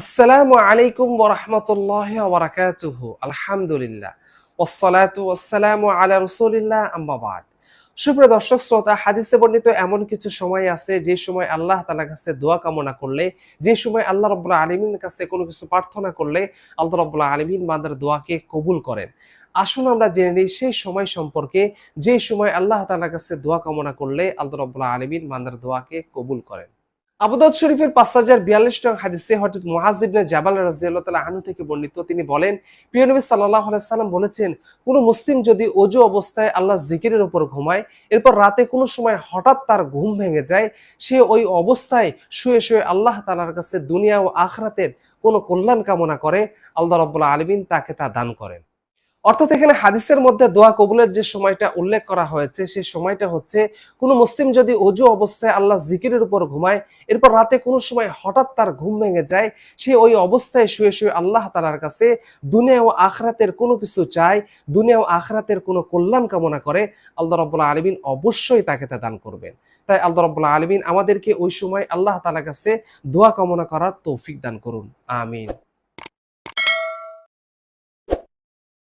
আসসালামু আলাইকুম ওরহমতুল্লাহ ওবরাকাতুহু আলহামদুলিল্লাহ। ওয়াসসালামু আলা রাসূলিল্লাহ। আম্মা বাদ। সুপ্রিয় দর্শক, শ্রোতা, হাদিসে বর্ণিত এমন কিছু সময় আছে, যে সময় আল্লাহ তাআলার কাছে দোয়া কামনা করলে, যে সময় আল্লাহ আলামিনের কাছে কোনো কিছু প্রার্থনা করলে, আল্লাহ রাব্বুল আলামিন বান্দার দোয়াকে কবুল করেন। আসুন আমরা জেনে নিই সেই সময় সম্পর্কে, যে সময় আল্লাহ তাআলার কাছে দোয়া কামনা করলে, আল্লাহ রাব্বুল আলামিন বান্দার দোয়াকে কবুল করেন। আবুদাউদ শরীফের পাঁচ হাজার বিয়াল্লিশ নং হাদিসে হযরত মুআজ ইবনে জাবাল রাদিয়াল্লাহু তাআলা আনহু থেকে বর্ণিত। তিনি বলেন, প্রিয় নবী আলাইহি সাল্লাম বলেছেন, কোন মুসলিম যদি অজু অবস্থায় আল্লাহ জিকিরের উপর ঘুমায়, এরপর রাতে কোনো সময় হঠাৎ তার ঘুম ভেঙে যায়, সে ওই অবস্থায় শুয়ে শুয়ে আল্লাহ তালার কাছে দুনিয়া ও আখরাতের কোনো কল্যাণ কামনা করে, আল্লাহ রাব্বুল আলামিন তাকে তা দান করেন। অর্থাৎ এখানে হাদিসের মধ্যে দোয়া কবুলের যে সময়টা উল্লেখ করা হয়েছে, সেই সময়টা হচ্ছে কোনো মুসলিম যদি অজু অবস্থায় আল্লাহ জিকিরের উপর ঘুমায়, এরপর রাতে কোনো সময় হঠাৎ তার ঘুম ভেঙে যায়, সে ওই অবস্থায় শুয়ে শুয়ে আল্লাহ তালার কাছে দুনিয়া ও আখরাতের কোনো কিছু চায়, দুনিয়া ও আখরাতের কোনো কল্যাণ কামনা করে, আল্লাহ রব্বুল্লাহ আলমিন অবশ্যই তাকে তা দান করবেন। তাই আল্লাহ রব্বুল্লাহ আলমিন আমাদেরকে ওই সময় আল্লাহ তালার কাছে দোয়া কামনা করার তৌফিক দান করুন। আমিন।